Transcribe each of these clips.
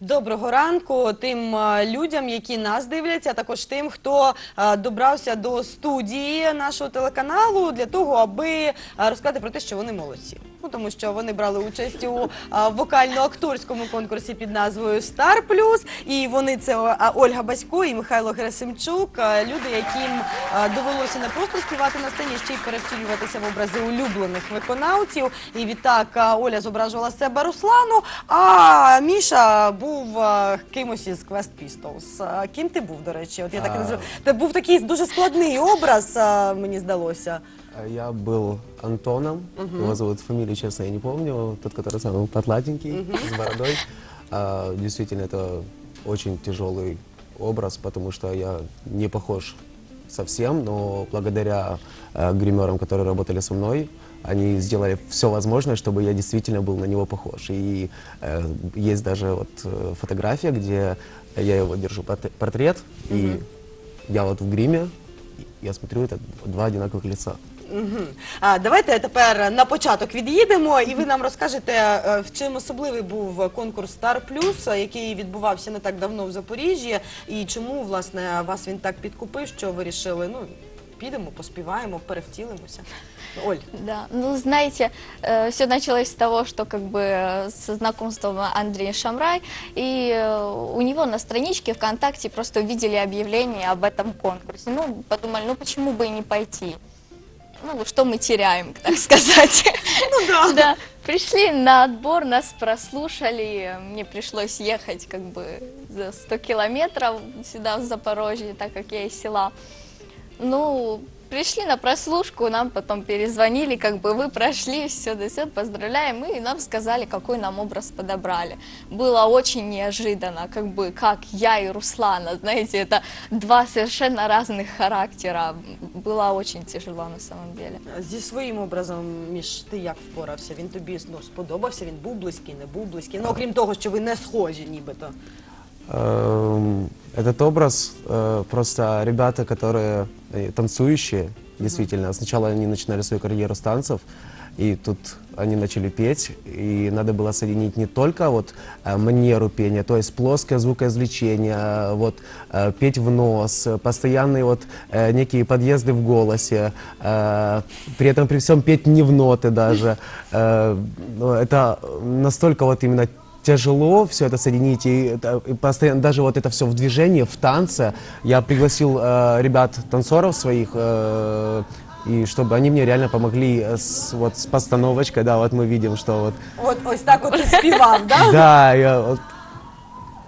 Доброго ранку тим людям, які нас дивляться, а також тим, хто добрався до студії нашого телеканалу для того, аби розказати про те, що вони молодці. Ну тому що вони брали участь у вокально-акторському конкурсі під назвою Стар Плюс. І вони це Ольга Басько і Михайло Герасимчук. Люди, яким довелося не просто співати на сцені, ще й перевтілюватися в образи улюблених виконавців. І відтак Оля зображувала себе Руслану, а Міша був кимось із Quest Pistols. Ким ти був, до речі? От я так і називаю. Це був такий дуже складний образ, мені здалося. А Я был Антоном, его зовут фамилию, честно, я не помню, тот, который самый потлатенький, с бородой. А, Действительно, это очень тяжелый образ, потому что я не похож совсем, но благодаря э, гримерам, которые работали со мной, они сделали все возможное, чтобы я действительно был на него похож. И э, есть даже вот э, фотография, где я его держу порт- портрет, и я вот в гриме, я смотрю, это два одинаковых лица. Мгм. А, давайте тепер на початок від'їдемо, і ви нам розкажете, е, в чим особливий був конкурс Стар Плюс, е, який відбувався не так давно в Запоріжжі, і чому власне вас він так підкупив, що вирішили, ну підемо, поспіваємо, перевтілимося. Оль, Да, ну знаете, все началось с того, что как бы э, со знакомством Андрей Шамрай, и э, у него на страничке ВКонтакте просто увидели объявление об этом конкурсе. Ну, подумали, ну почему бы и не пойти? Ну, что мы теряем, так сказать. ну да. Да, пришли на отбор, нас прослушали, мне пришлось ехать как бы за 100 километров сюда, в Запорожье, так как я из села. Ну, пришли на прослушку, нам потом перезвонили, как бы вы прошли, все, да все, поздравляем, и нам сказали, какой нам образ подобрали. Было очень неожиданно, как бы, как я и Руслана, знаете, это два совершенно разных характера. Было очень тяжело на самом деле. Зі своїм образом, Міш, ти як впорався? Він тобі ну, сподобався, він був близький, не був близький. Ну, окрім того, що ви не схожі, нібито. Эм, Этот образ э, просто ребята, которые э, танцующие, действительно. Сначала они начинали свою карьеру с танцев, и тут они начали петь, и надо было соединить не только вот э, манеру пения, то есть плоское звукоизвлечение, э, вот петь в нос, постоянные вот некие подъезды в голосе, при этом при всем петь не в ноты даже. Ну, это настолько вот именно тяжело все это соединить, и, это- и постоянно даже вот это все в движении, в танце. Я пригласил э, ребят танцоров своих, э, и чтобы они мне реально помогли э, с, вот с постановочкой, да, вот мы видим, что вот, От ось так от ти співав, да? да, я вот,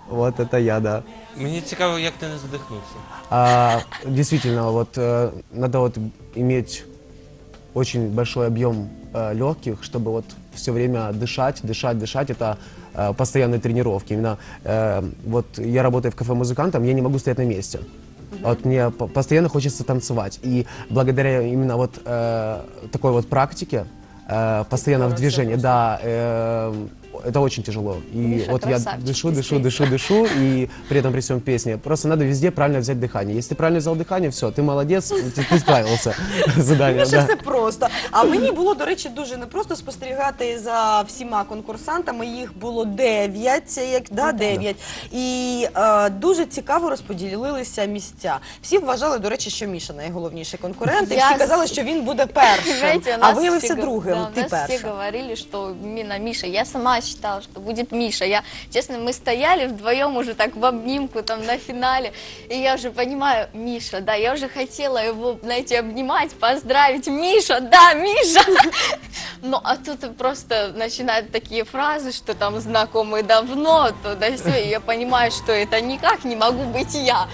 вот это я, да. Мені цікаво, як ти не задихнувся. А, действительно, вот э, надо вот иметь очень большой объем э, легких, чтобы вот все время дышать, дышать, дышать. Это э, постоянные тренировки. Именно э, вот я работаю в кафе музыкантом, я не могу стоять на месте. Вот мне по- постоянно хочется танцевать. И благодаря именно вот э, такой вот практике, э, постоянно в движении, да, э, это очень тяжело. И Миша вот я красавчик, дышу, дышу, дышу, дышу, и при этом при всем песне. Просто надо везде правильно взять дыхание. Если ты правильно взял дыхание, все, ты молодец, ты, ты справился с заданием. Більше Да. все просто. А мені було, до речі, дуже непросто спостерігати за всіма конкурсантами. Їх було дев'ять, як да, дев'ять. І е, дуже цікаво розподілилися місця. Всі вважали, до речі, що Міша найголовніший конкурент, і Я всі с- казали, що він буде першим. Понимаете, у а нас виявився все го- другим. да, ти у нас все першим. говорили, что именно Миша. Я сама считала, что будет Миша. Я, честно, мы стояли вдвоем уже так в обнимку там на финале, и я уже понимаю, Миша, да, я уже хотела его, знаете, обнимать, поздравить, Миша, да, Миша. Ну, а тут просто начинают такие фразы, что там знакомы давно, то да все, и я понимаю, что это никак не могу быть я.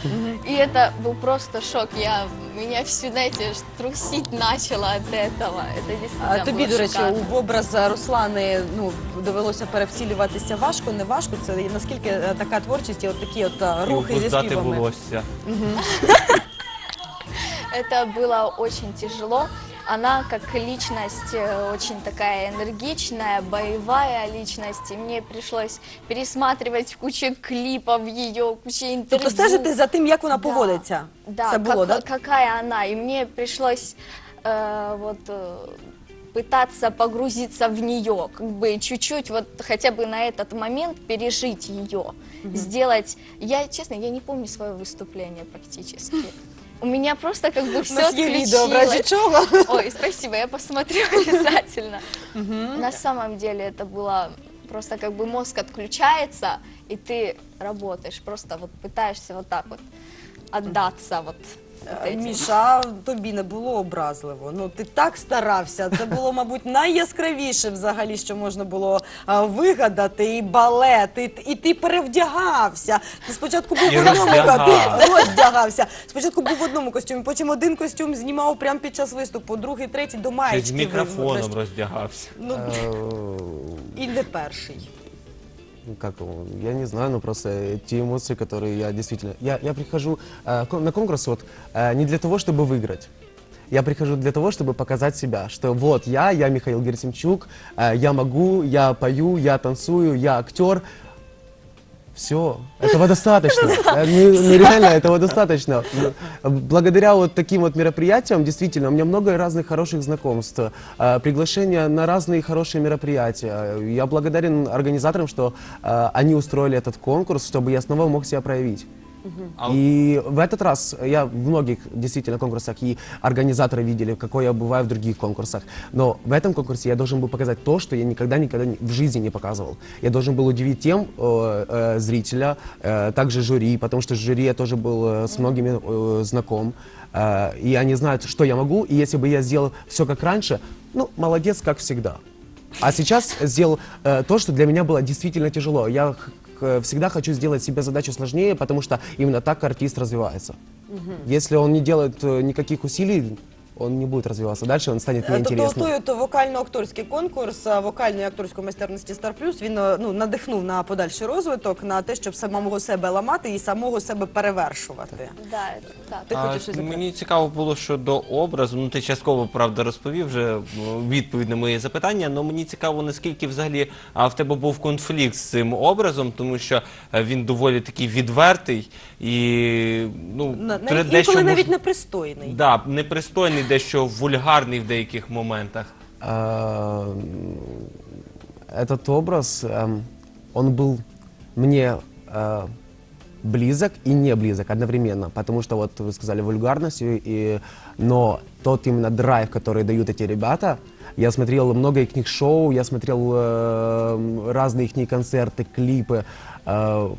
И это был просто шок. Я, меня все, знаете, аж трусить начала от этого. Это А действительно тобі, было до речі, шикарно. в образ Руслани ну довелося перевтілюватися важко, не важко. Це наскільки е, така творчість і от такі от е, І рухи зі укладати співами. волосся. Это было очень тяжело. Она как личность э, очень такая энергичная, боевая личность. И мне пришлось пересматривать кучу клипов ее, кучу интервью. Тобто стежити за тим, як вона поводиться. Да, Це було, как- да? какая она. И мне пришлось э, вот э, пытаться погрузиться в нее, как бы чуть-чуть вот хотя бы на этот момент пережить ее, сделать. Я, честно, я не помню свое выступление практически. У меня просто как бы У все нас є відео, в разі чого. Ой, спасибо, я посмотрю обязательно. На самом деле это было просто как бы мозг отключается, и ты работаешь, просто вот пытаешься вот так вот отдаться вот. этим. Міша, тобі не було образливо. Ну ти так старався. Це було, мабуть, найяскравіше взагалі, що можна було а, вигадати. І балет, і, і ти перевдягався. Ти спочатку був І в одному роздягав. ти роздягався. Спочатку був в одному костюмі, потім один костюм знімав прямо під час виступу, другий, третій до маєчки. з мікрофоном роздягався. Ну Э, і не перший. Как я не знаю, но просто те эмоции, которые я действительно... Я, я прихожу э, на конкурс вот э, не для того, чтобы выиграть. Я прихожу для того, чтобы показать себя, что вот я, я Михаил Герсимчук, э, я могу, я пою, я танцую, я актер. Все, этого достаточно. Не- Нереально, этого достаточно. Благодаря вот таким вот мероприятиям, действительно, у меня много разных хороших знакомств, э, приглашения на разные хорошие мероприятия. Я благодарен организаторам, что э, они устроили этот конкурс, чтобы я снова мог себя проявить. А И в этот раз я в многих действительно конкурсах и организаторы видели, какой я бываю в других конкурсах. Но в этом конкурсе я должен был показать то, что я никогда никогда не- в жизни не показывал. Я должен был удивить тем э, э, зрителя, э, также жюри, потому что жюри я тоже был э, с многими э, знаком. Э, и они знают, что я могу. И если бы я сделал все как раньше, ну, молодец, как всегда. А сейчас сделал э, то, что для меня было действительно тяжело. Я всегда хочу сделать себе задачу сложнее, потому что именно так артист развивается. Если он не делает э, никаких усилий, он не будет развиваться дальше, он станет Тобто неинтересным. той от вокально-акторський конкурс вокальної акторської майстерності Стар Плюс він е, ну надихнув на подальший розвиток, на те, щоб самого себе ламати і самого себе перевершувати. Да, так. Ти А, хочеш щось мені цікаво було щодо образу. Ну ти частково правда розповів вже відповідь на моє запитання. але мені цікаво, наскільки взагалі а, в тебе був конфлікт з цим образом, тому що е, він доволі такий відвертий і ну На- навіть, дещо інколи мож- навіть непристойний. да, непристойний, дещо вульгарний в деяких моментах. А, Этот образ, он был мне э, близок и не близок одновременно, потому что вот вы сказали вульгарностью, и, но тот именно драйв, который дают эти ребята, я смотрел много их шоу, я смотрел э, разные их концерты, клипы, э,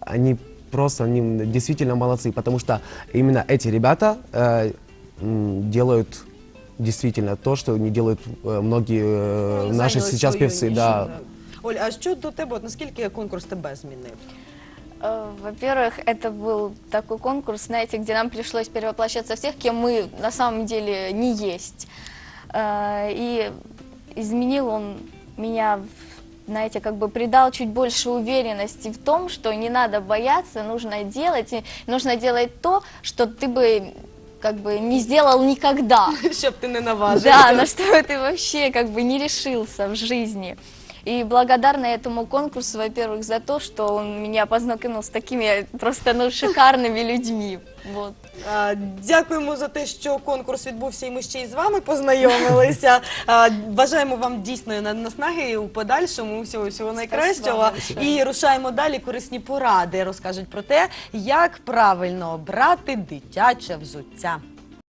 они просто, они действительно молодцы, потому что именно эти ребята э, делают действительно то, что не делают э, многие э, Вони наши зайняли сейчас свою певцы, нішу, да. Оль, а що до тебе? От наскільки конкурс тебе змінив? Э, Во-первых, это был такой конкурс, знаете, где нам пришлось перевоплощаться в тех, кем мы на самом деле не есть. Э, И изменил он меня, в- знаете, как бы придал чуть больше уверенности в том, что не надо бояться, нужно делать, и нужно делать то, что ты бы как бы не сделал никогда. Щоб ти не наважився. Да, на что ты вообще как бы не решился в жизни. И благодарна этому конкурсу, во-первых, за то, что он меня познакомил с такими просто ну, шикарными людьми. Вот. А, Дякуємо за те, що конкурс відбувся, і ми ще й з вами познайомилися. А, Бажаємо вам дійсної на- наснаги у подальшому всього всього найкращого. І рушаємо далі. Корисні поради розкажуть про те, як правильно обрати дитяче взуття.